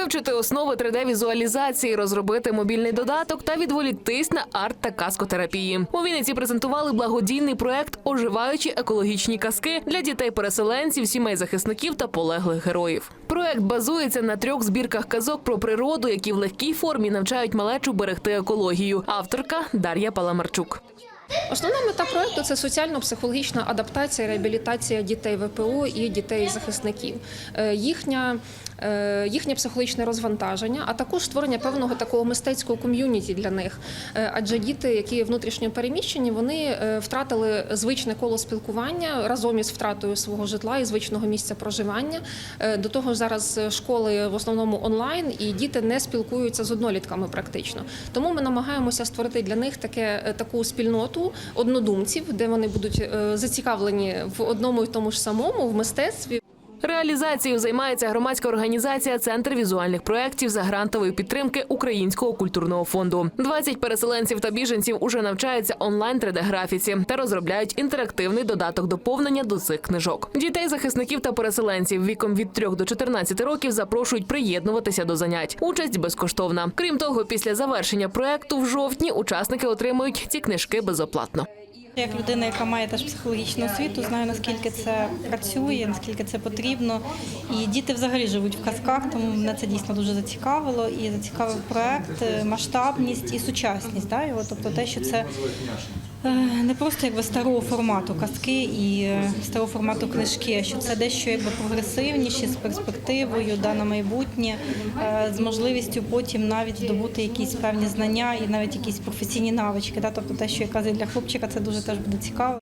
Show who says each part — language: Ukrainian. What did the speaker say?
Speaker 1: Вивчити основи 3D-візуалізації, розробити мобільний додаток та відволіктись на арт та каскотерапії. У Вінниці презентували благодійний проект Оживаючі екологічні казки для дітей-переселенців, сімей захисників та полеглих героїв. Проект базується на трьох збірках казок про природу, які в легкій формі навчають малечу берегти екологію. Авторка Дар'я Паламарчук.
Speaker 2: Основна мета проекту це соціально-психологічна адаптація, реабілітація дітей ВПО і дітей захисників. Е, Їхня е, їхнє психологічне розвантаження, а також створення певного такого мистецького ком'юніті для них. Е, Адже діти, які внутрішньо переміщені, вони втратили звичне коло спілкування разом із втратою свого житла і звичного місця проживання. До того ж, зараз школи в основному онлайн, і діти не спілкуються з однолітками практично. Тому ми намагаємося створити для них таке таку спільноту однодумців, де вони будуть е, зацікавлені в одному і тому ж самому в мистецтві.
Speaker 1: Реалізацією займається громадська організація Центр візуальних проєктів за грантової підтримки Українського культурного фонду. 20 переселенців та біженців уже навчаються онлайн 3D-графіці та розробляють інтерактивний додаток доповнення до цих книжок. Дітей захисників та переселенців віком від 3 до 14 років запрошують приєднуватися до занять. Участь безкоштовна. Крім того, після завершення проекту в жовтні учасники отримують ці книжки безоплатно.
Speaker 3: Як людина, яка має теж психологічну освіту, знаю наскільки це працює, наскільки це потрібно. І діти взагалі живуть в казках, тому мене це дійсно дуже зацікавило. І зацікавив проект, е, масштабність і сучасність. Да, його, тобто те, що це е, не просто якби старого формату казки і е, старого формату книжки, а що це дещо якби прогресивніше, з перспективою да, на майбутнє, з можливістю потім навіть здобути якісь певні знання і навіть якісь професійні навички. Да, тобто те, що якраз і для хлопчика це дуже теж буде цікаво.